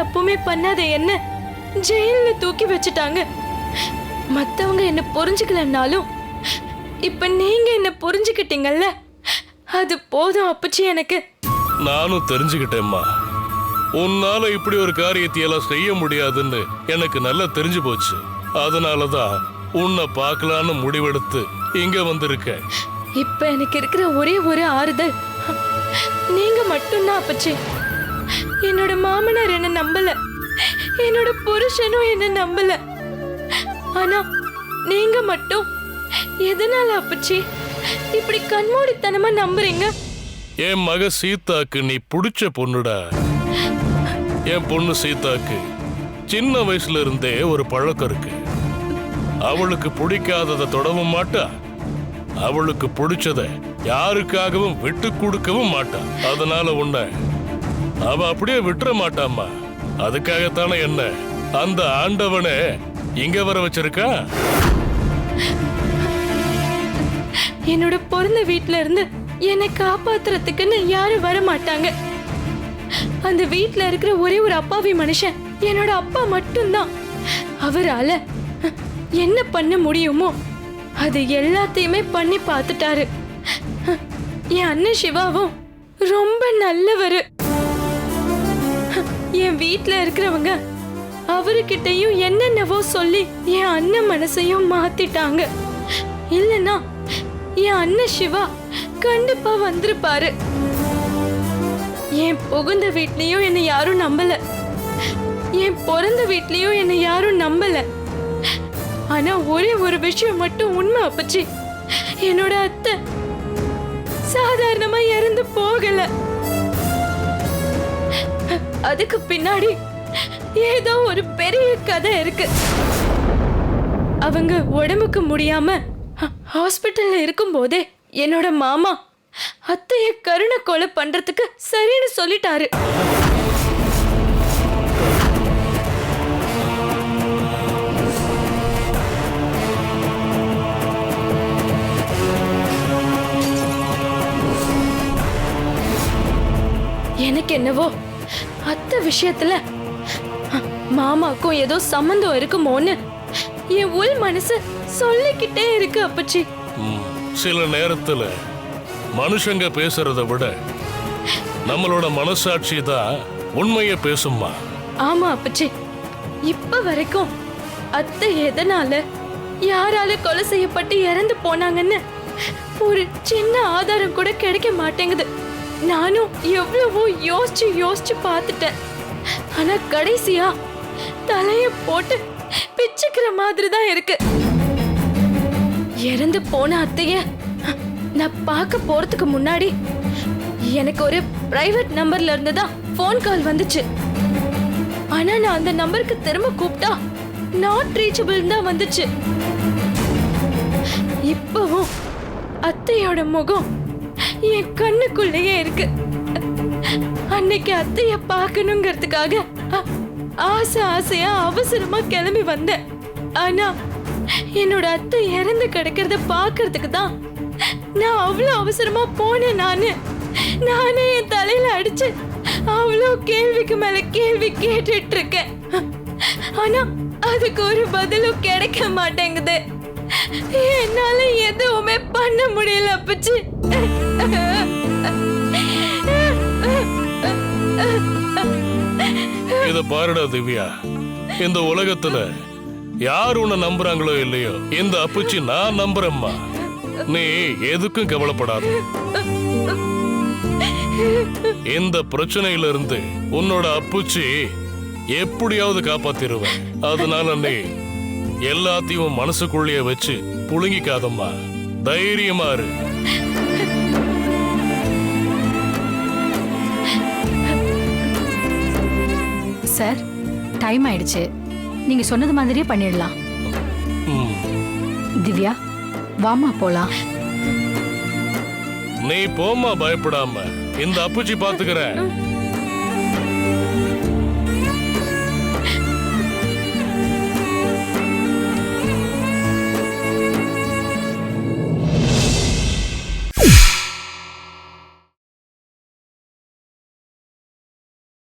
தப்புமே பண்ணாத என்ன? ஜெயில்ல தூக்கி வச்சுட்டாங்க. மத்தவங்க என்ன புரிஞ்சுக்கலனாலும் இப்ப நீங்க என்ன புரிஞ்சுக்கிட்டீங்கல்ல? அது போதும் அப்பச்சி எனக்கு. நானும் தெரிஞ்சுக்கிட்டேம்மா. உன்னால இப்படி ஒரு காரியத்தை எல்லாம் செய்ய முடியாதுன்னு எனக்கு நல்லா தெரிஞ்சு போச்சு. அதனாலதான் உன்னை பார்க்கலான்னு முடிவெடுத்து இங்க வந்திருக்கேன். இப்ப எனக்கு இருக்கிற ஒரே ஒரு ஆறுதல். நீங்க மட்டும்தான் அப்பச்சி. என்னோட மாமனார் என்ன நம்பல. என்னோட புருஷனும் என்ன நம்பல. ஆனா நீங்க மட்டும் எதனால அப்பச்சி? இப்படி கண்மூடித்தனமா நம்புறீங்க? என் மக சீதாக்கு நீ புடிச்ச பொண்ணுடா. என் பொண்ணு சீதாக்கு சின்ன வயசுல இருந்தே ஒரு பழக்கம் இருக்கு. அவளுக்கு பிடிக்காததை தொடவும் மாட்டா. அவளுக்கு பிடிச்சத யாருக்காகவும் விட்டு கொடுக்கவும் மாட்டா. அதனால உன்னை அவ அப்படியே விட்டுற மாட்டாமா அதுக்காகத்தானே என்ன? அந்த ஆண்டவனை இங்க வர வச்சிருக்கா? என்னோட பிறந்த வீட்ல இருந்து என்னை காப்பாத்துறதுக்குன்னு யாரும் வர மாட்டாங்க. அந்த வீட்ல இருக்கிற ஒரே ஒரு அப்பாவி மனுஷன் என்னோட அப்பா மட்டும்தான். அவரால என்ன பண்ண முடியுமோ அது எல்லாத்தையுமே பண்ணி பார்த்துட்டாரு. என் அண்ணன் சிவாவும் ரொம்ப நல்லவர். என் வீட்ல இருக்கிறவங்க அவருக்கிட்டையும் என்னென்னவோ சொல்லி என் அண்ணன் மனசையும் மாத்திட்டாங்க. இல்லனா என் அண்ணன் சிவா கண்டிப்பா வந்திருப்பாரு. என் புகுந்த வீட்லயும் என்னை யாரும் நம்பல. என் பிறந்த வீட்லயும் என்னை யாரும் நம்பல. ஆனா ஒரே ஒரு விஷயம் மட்டும் உண்மை அப்பச்சி. என்னோட அத்தை சாதாரணமா இறந்து போகல. அதுக்கு பின்னாடி ஏதோ ஒரு பெரிய கதை இருக்கு. அவங்க உடம்புக்கு முடியாம ஹ- இருக்கும் போதே என்னோட மாமா அத்தைய கருணை கொலை பண்றதுக்கு சரின்னு சொல்லிட்டாரு. எனக்கு என்னவோ அத்தை விஷயத்துல மாமாக்கும் ஏதோ சம்மந்தம் இருக்குமோன்னு என் உள் மனசு சொல்லிக்கிட்டே இருக்கு அப்பச்சி. சில நேரத்துல மனுஷங்க பேசுறத விட நம்மளோட மனசாட்சி தான் உண்மையை பேசும்மா. ஆமா அப்பச்சி. இப்ப வரைக்கும் அத்தை எதனால யாரால கொலை செய்யப்பட்டு இறந்து போனாங்கன்னு ஒரு சின்ன ஆதாரம் கூட கிடைக்க மாட்டேங்குது. நானும் எவ்வளவோ யோசிச்சு யோசிச்சு பார்த்துட்டேன். ஆனா கடைசியா தலைய போட்டு பிச்சுக்கிற மாதிரி தான் இருக்கு. இறந்து போன அத்தைய நான் பார்க்க போறதுக்கு முன்னாடி எனக்கு ஒரு பிரைவேட் நம்பர்ல இருந்து தான் ஃபோன் கால் வந்துச்சு. ஆனா நான் அந்த நம்பருக்கு திரும்ப கூப்பிட்டா நாட் ரீச்சபிள் தான் வந்துச்சு. இப்பவும் அத்தையோட முகம் என் கண்ணுக்குள்ளேயே இருக்கு. அன்னைக்கு அத்தைய பார்க்கணுங்கிறதுக்காக ஆசை ஆசையா அவசரமா கிளம்பி வந்தேன். ஆனா என்னோட அத்தை இறந்து கிடக்கிறத பார்க்கறதுக்கு தான் நான் அவ்வளோ அவசரமா போனேன் நானு. நானே என் தலையில அடிச்சு அவ்வளோ கேள்விக்கு மேல கேள்வி கேட்டுட்டு இருக்கேன். ஆனா அதுக்கு ஒரு பதிலும் கிடைக்க மாட்டேங்குது. என்னால எதுவுமே பண்ண முடியல அப்பச்சி. இத பாருடா திவ்யா. இந்த உலகத்துல யார் உன்னை நம்புறாங்களோ இல்லையோ இந்த அப்புச்சி நான் நம்புறேம்மா. நீ எதுக்கும் கவலைப்படாத. இந்த பிரச்சனையில இருந்து உன்னோட அப்புச்சி எப்படியாவது காப்பாத்திருவேன். அதனால நீ எல்லாத்தையும் மனசுக்குள்ளேயே வச்சு புழுங்கிக்காதம்மா. தைரியமா இரு. சார் டைம் ஆயிடுச்சு. நீங்க சொன்னது மாதிரியே பண்ணிடலாம். திவ்யா வாமா போலாம். நீ போம்மா பயப்படாம. இந்த அப்புச்சி பாத்துக்கிறேன்.